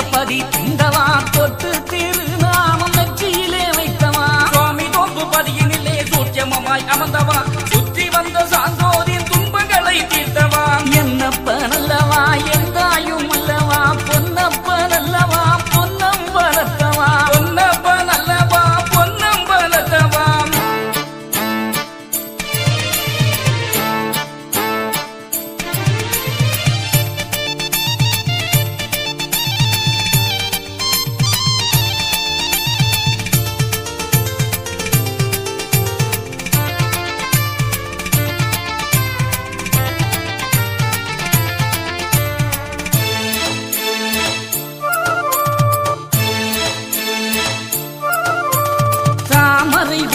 சிவபதி இந்த வாக்கொட்டு திரு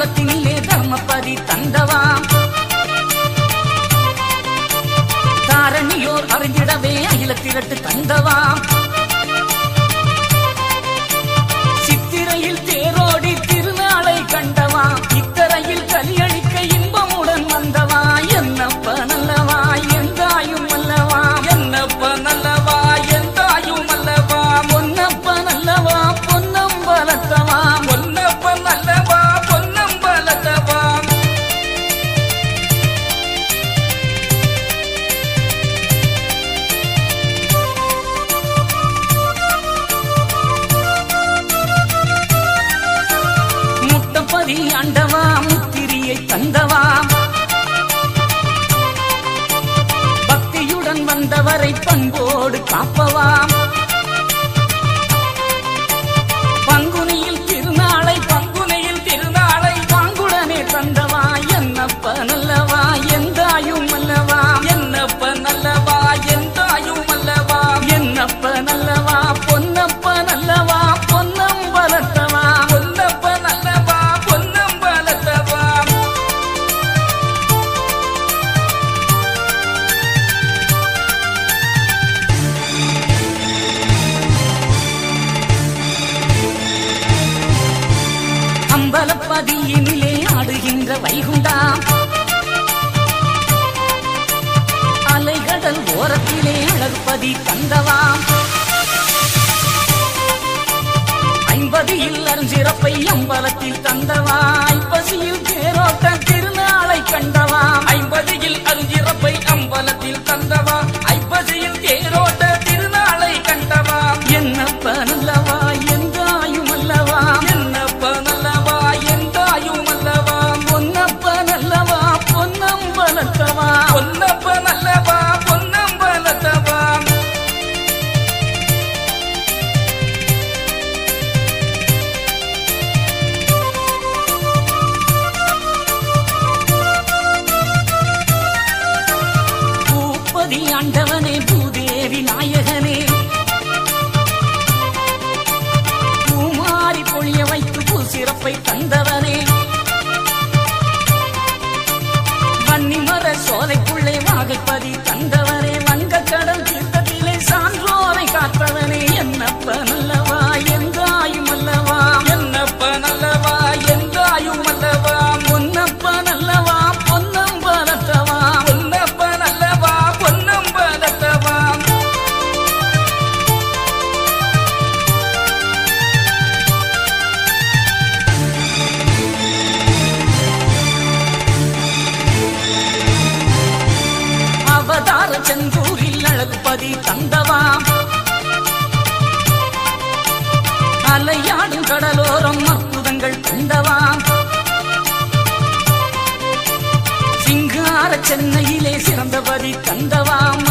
சம்பளத்தினிலே தர்மபதி தந்தவாம் தாரணியோர் அறிந்திடவே அகில திரட்டு தந்தவாம் காணலாம் பக்தியுடன் வந்தவரை பண்போடு காப்பவாம். பதியில் அருஞ்சிறப்பை அம்பலத்தில் தந்தவா? ஐப்பசியில் தேரோட்ட திருநாளை கண்டவா? ஐம்பதியில் அருஞ்சிறப்பை அம்பலத்தில் தந்தவா? ஐப்பசியில் தேர் பதி தந்தவா? அலையாடும் கடலோரம் அற்புதங்கள் தந்தவாம் சிங்கார சென்னையிலே சிறந்த பதி தந்தவாம்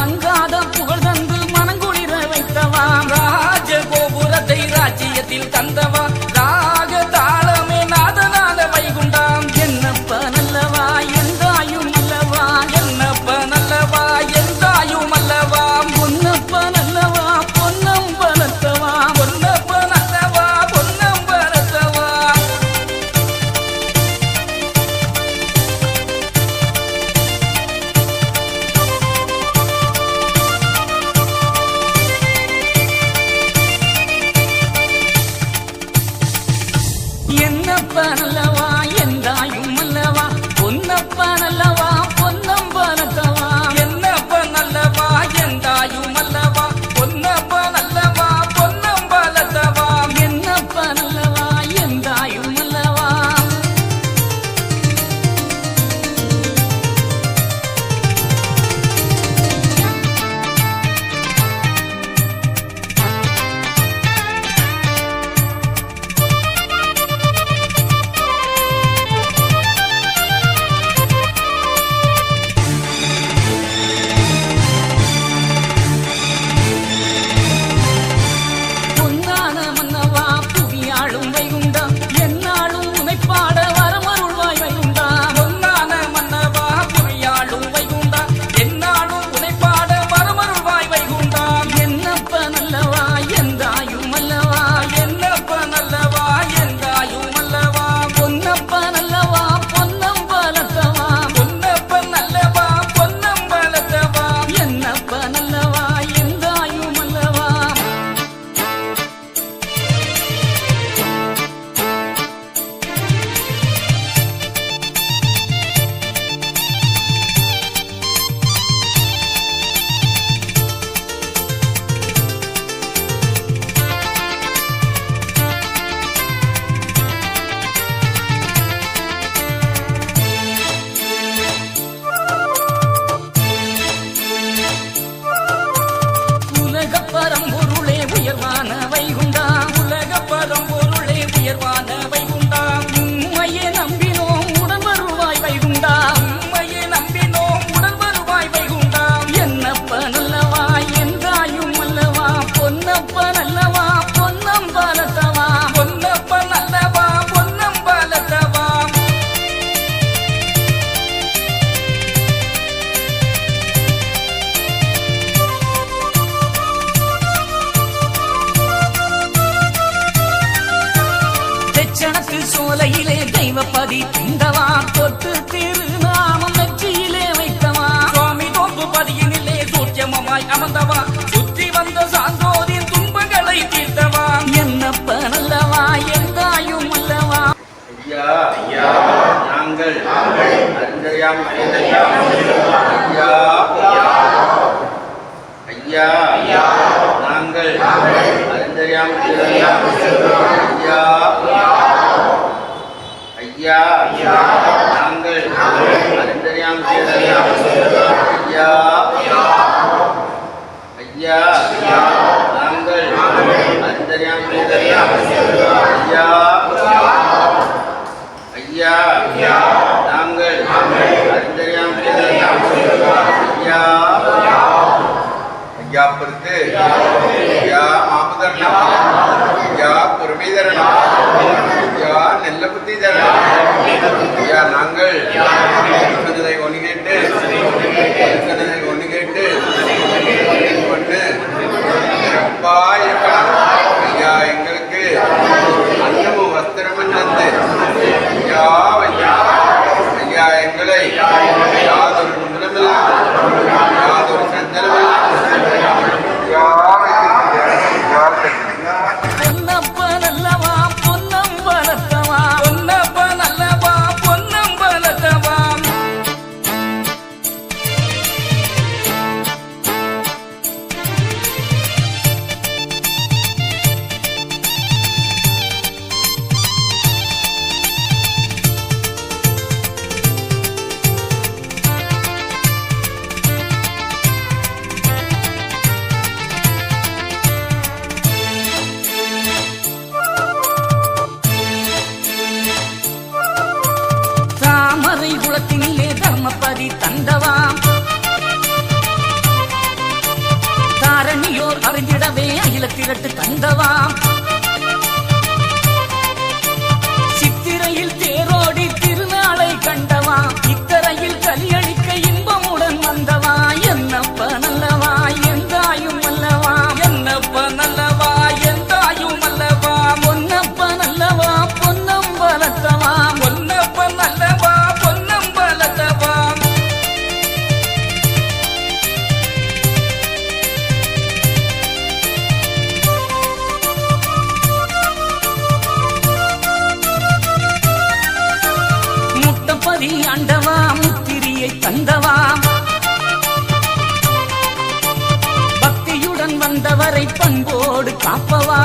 சுற்றி வந்த சாந்தோதின் துன்பங்களை தீர்த்தவா? என்னப்ப நல்லவா? என் தாயும் அல்லவா? ஐயா ஐயா நாங்கள் அறிந்தயாம் ஐயா ஐயா ஐயா நாங்கள் அறிந்தயாம் ஐயா ஐயா ஐயா நாங்கள் அறிந்தயாம் ஐயா дала. ಪಾಪವಾ